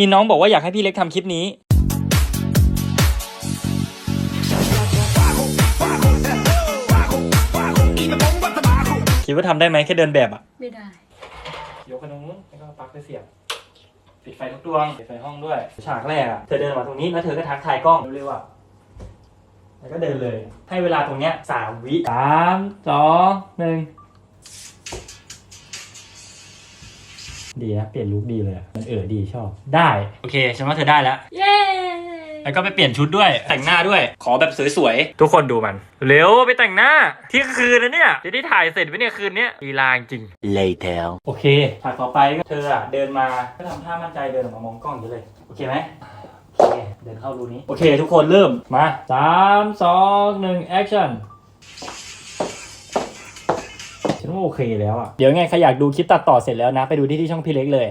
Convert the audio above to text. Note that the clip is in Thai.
มีน้องบอกว่าอยากให้พี่เล็กทำคลิปนี้ คิดว่าทำได้ไหมแค่เดินแบบอะไม่ได้ ยกไปตรงนู้นแล้วก็ปลั๊กไปเสียบ ปิดไฟทุกดวง ปิดไฟห้องด้วย ฉากแรกอะเธอเดินมาตรงนี้แล้วเธอก็ทักทายกล้องเร็วๆอะแล้วก็เดินเลย ให้เวลาตรงเนี้ยสามวิสามสองหนึ่ง ดีนะเปลี่ยนลุคดีเลยอะมันเออดีชอบ ได้ โอเคฉันว่าเธอได้แล้ว เย้ แล้วก็ไปเปลี่ยนชุดด้วย แต่งหน้าด้วย ขอแบบสวยๆทุกคนดูมัน เร็วไปแต่งหน้าที่คืนนะเนี่ยจะได้ถ่ายเสร็จไหมเนี่ยคืนเนี้ยลีลาจริง Later. โอเคฉากต่อไปก็เธออะเดินมา ก็ทำท่ามั่นใจเดินออกมามองกล้องอย่างนี้เลย โอเคไหมโอเค เดินเข้ารูนี้ โอเค ทุกคนเริ่ม มาสามสองหนึ่งแอคชั่นันว่าโอเคแล้วอะ เดี๋ยวไงใครอยากดูคลิปตัดต่อเสร็จแล้วนะ ไปดูที่ที่ช่องพี่เล็กเลย